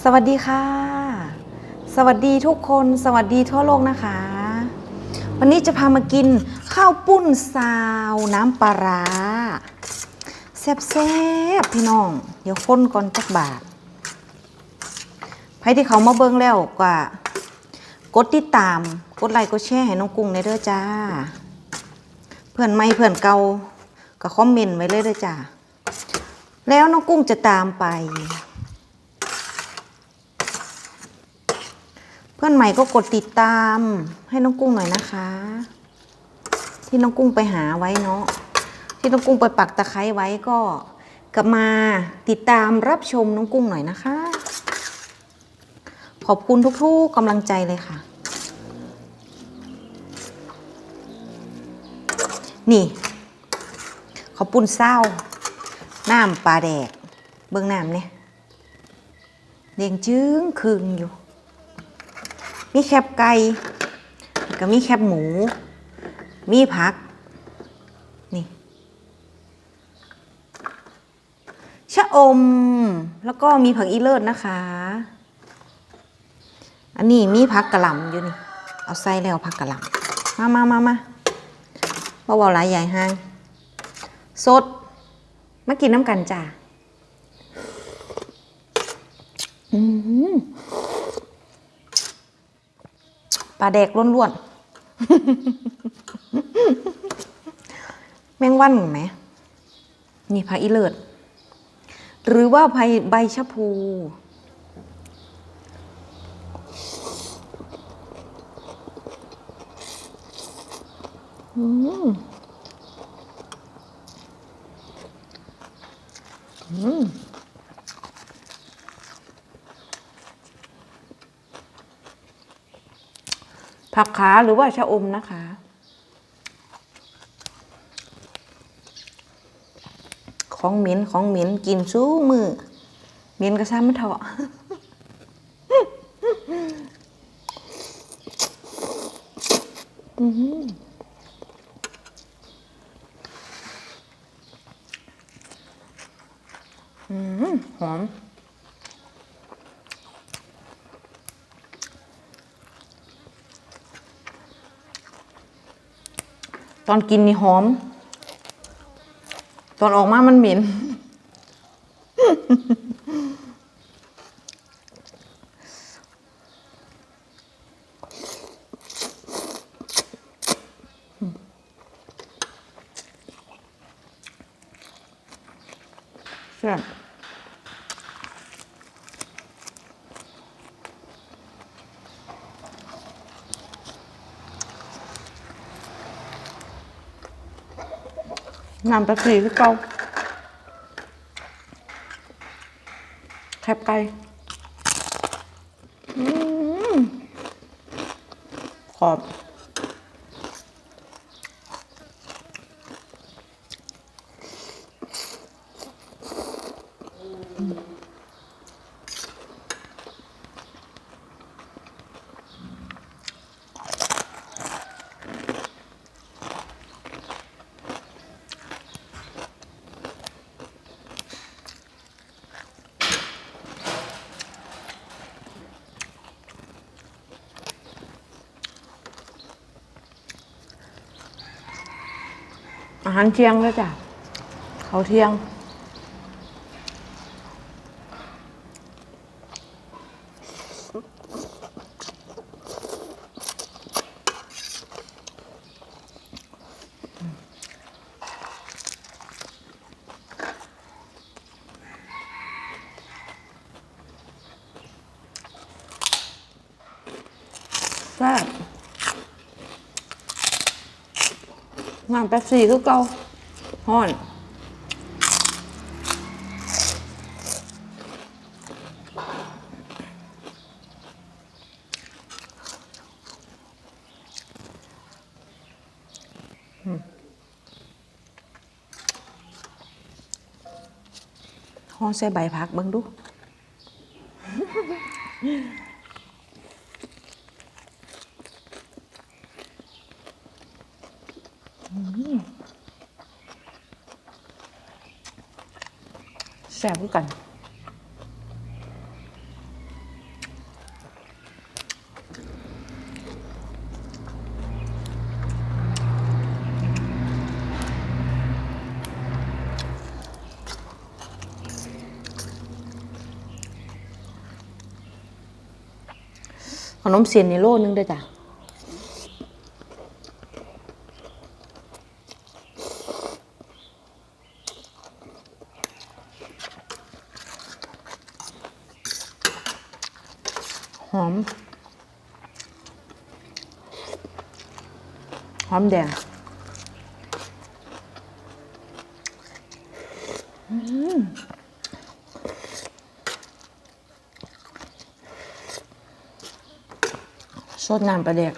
สวัสดีค่ะ สวัสดีทุกคนสวัสดีทั่วโลกนะคะ วันนี้จะพามากินข้าวปุ้นซาวน้ำปลาร้าแซ่บๆพี่น้อง เดี๋ยวค้นก่อนจักบาทใครที่เขามาเบิ่งแล้วก็กดติดตามกดไลค์กดแชร์ให้น้องกุ้งในเด้อจ้า เพื่อนไม่เพื่อนเก่าก็คอมเมนต์ไว้เลยเด้อจ้า แล้วน้องกุ้งจะตามไป พื่อนใหม่ก็กดติดตาม ให้น้องกุ้งหน่อยนะคะ ที่น้องกุ้งไปหาไว้เนาะที่น้องกุ้งไปปักตะไคร้ไว้ก็กลับมาติดตามรับชมน้องกุ้งหน่อยนะคะ ขอบคุณทุกๆกำลังใจเลยค่ะ นี่ ขอบปุ่นเศร้าน้ำปลาแดก เบิ่งน้ำเนี่ยเด้งจึ้งคืงอยู่ มีแคบไก่ก็มีแคบหมู มีผัก นี่ ชะอม แล้วก็มีผักอีเลิศนะคะ อันนี้มีผักกะหล่ำอยู่นี่ เอาใส่แล้วผักกะหล่ำมามามามาเบาๆหลายใหญ่ห้าง สด มากินน้ำกันจ้าอืม ปลาแดกล้วนๆ แมงวันเห็นไหม นี่ผักอีเลิศหรือว่าใบใบชะพูอืม ผักขาหรือว่าชะอมนะคะ ของเหม็นของเหม็นกินสู้มือเหม็นกระซ้ำมันเถอะอื้อหออืมหอม ตอนกินนี่หอม ตอนออกมามันเหม็นแน้ำตะกีคือเก่าแคบไก่อืมขอบ อาหารเที่ยงแล้วจ้ะเขาเที่ยง แซ่บ น้ำแป๊บซี่คือเก่าฮ้อนห่อใส่ใบพักเบิ่งดู กัน ขนมเสียนในโลนึงด้วยจ้ะ หอม หอมแดงอืมสดน้ำปลาเด็ก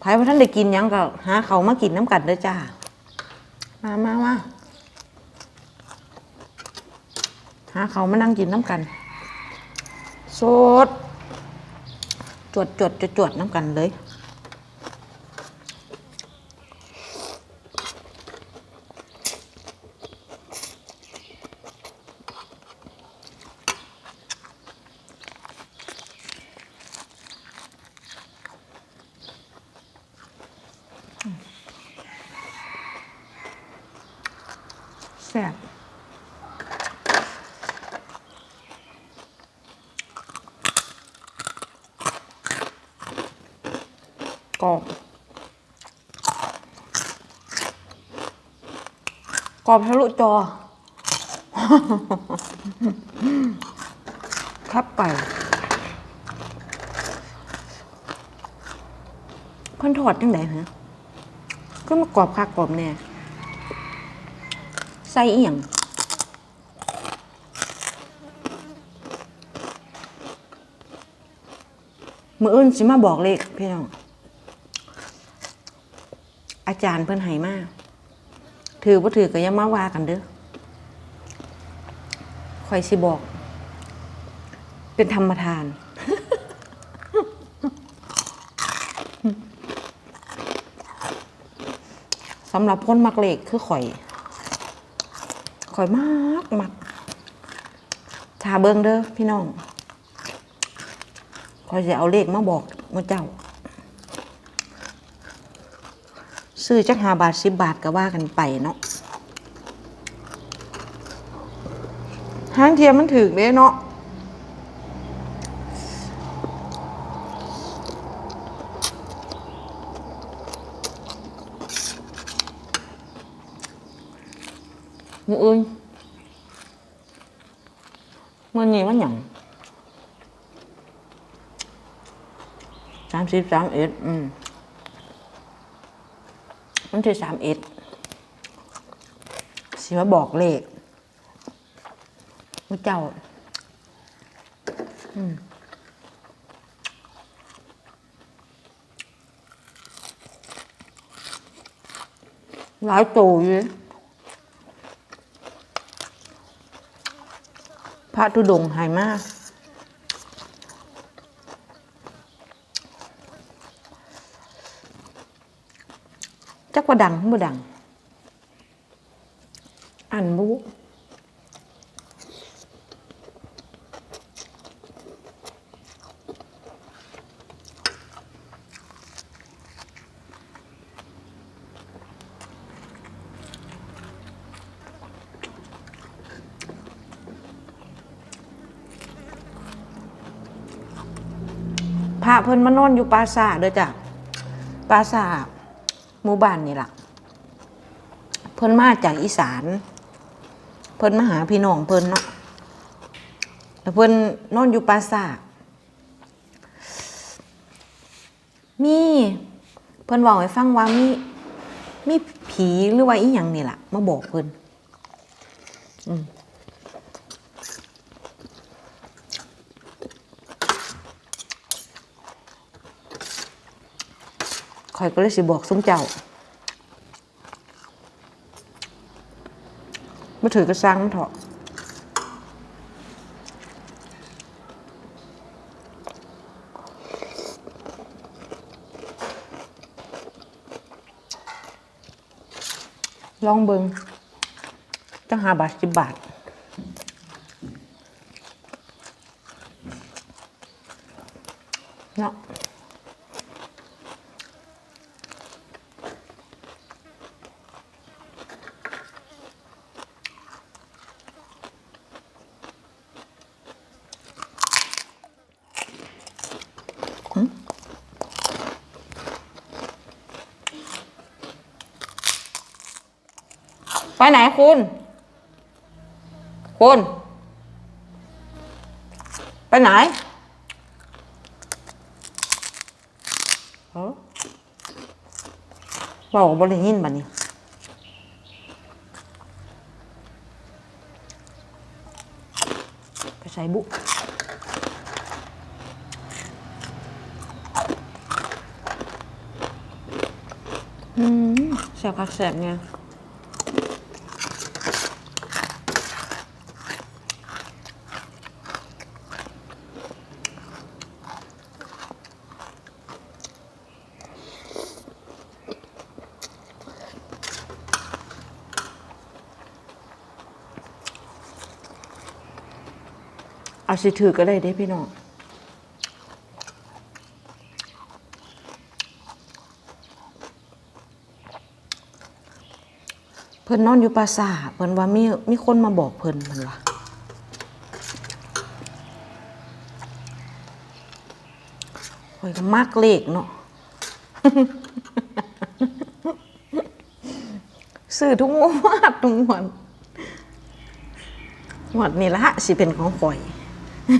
ไผว่าท่านได้กินหยังก็หาเขาวมากินน้ำกัดเด้อจ้า มามามาหาเขาวมานั่งกินน้ำกัน สด จวดจวดจวดจวดน้ำกันเลย แซ่บ กรอบกรอบทะลุจอ ครับไปเพิ่นทอดจังไดฮะก็มากรอบคักกรอบแน่ใส่เอียงมืออื่นสิมาบอกเลขพี่น้อง อาจารย์เพิ่นให้มาก ถือบ่าถือก็ยังมาว่ากันเด้อคอยสิบอก เป็นธรรมทาน สำหรับคนมักเลขคือข่อย ข่อยมากมักชาเบิงเด้อพี่น้องข่อยจะเอาเลขมาบอกมื่อเจ้า ซื้อจักหาบาทสิบบาทก็ว่ากันไปเนาะห้างเทียมมันถึกเด้เนาะมืออื่นมือนี้มันหยังสามสิบสามเอ็ดอืม มันที่สามเอ็ดสิมาบอกเลขมือเจ้า อืมหลายตัวอยู่พระธุดงค์หายมาก จักว่ดังบ่ดัง อันบุพระเพิ่นมานอนอยู่ปราสาทเด้อจ้ะปราสาท หมู่บ้านนี่ล่ะ เพิ่นมาจากอีสาน เพิ่นมาหาพี่น้องเพิ่นเนาะแล้วเพิ่นนอนอยู่ปราสาทมีเพิ่นบอกให้ฟังว่ามีมีผีหรือว่าอีหยังนี่ล่ะ มาบอกเพิ่นอืม ข่อยก็เลยสิบอกซุ้มเจ้ามาถือกระซังมันเถอะลองเบิงจังหาบาทสิบบาท เนาะ ไปไหนคุณ คุณ ไปไหนเอ้าเบาบริยินบัดนี้ไปใส่บุอืมแสบคักแสบเนี่ย เอาสิถือก็ได้เด้พี่น้องเพิ่นนอนอยู่ปราสาทเพิ่นว่ามีมีคนมาบอกเพิ่นเพิ่นว่าข่อยมักเลขเนาะซื้อทุกงวดทุกงวดงวดนี้ละสิเป็นของข่อย อ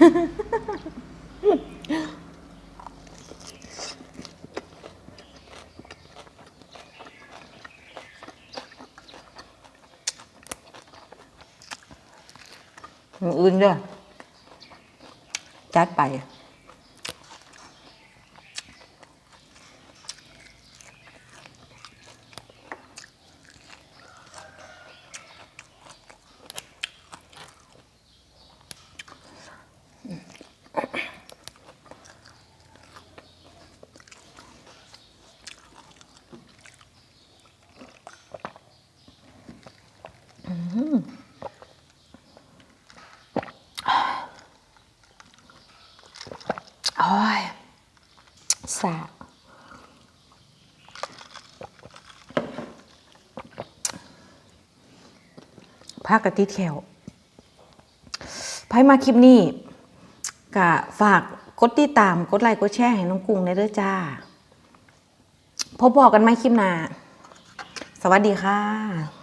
อื่นเด้อจัดไป โอ้ย สาพากระติดแขวไพ่มาคลิปนี้กะฝากกดติดตามกดไลค์กดแชร์ให้น้องกุ้งในเด้อจ้า พบบอกกันไหมคลิปหน้า สวัสดีค่ะ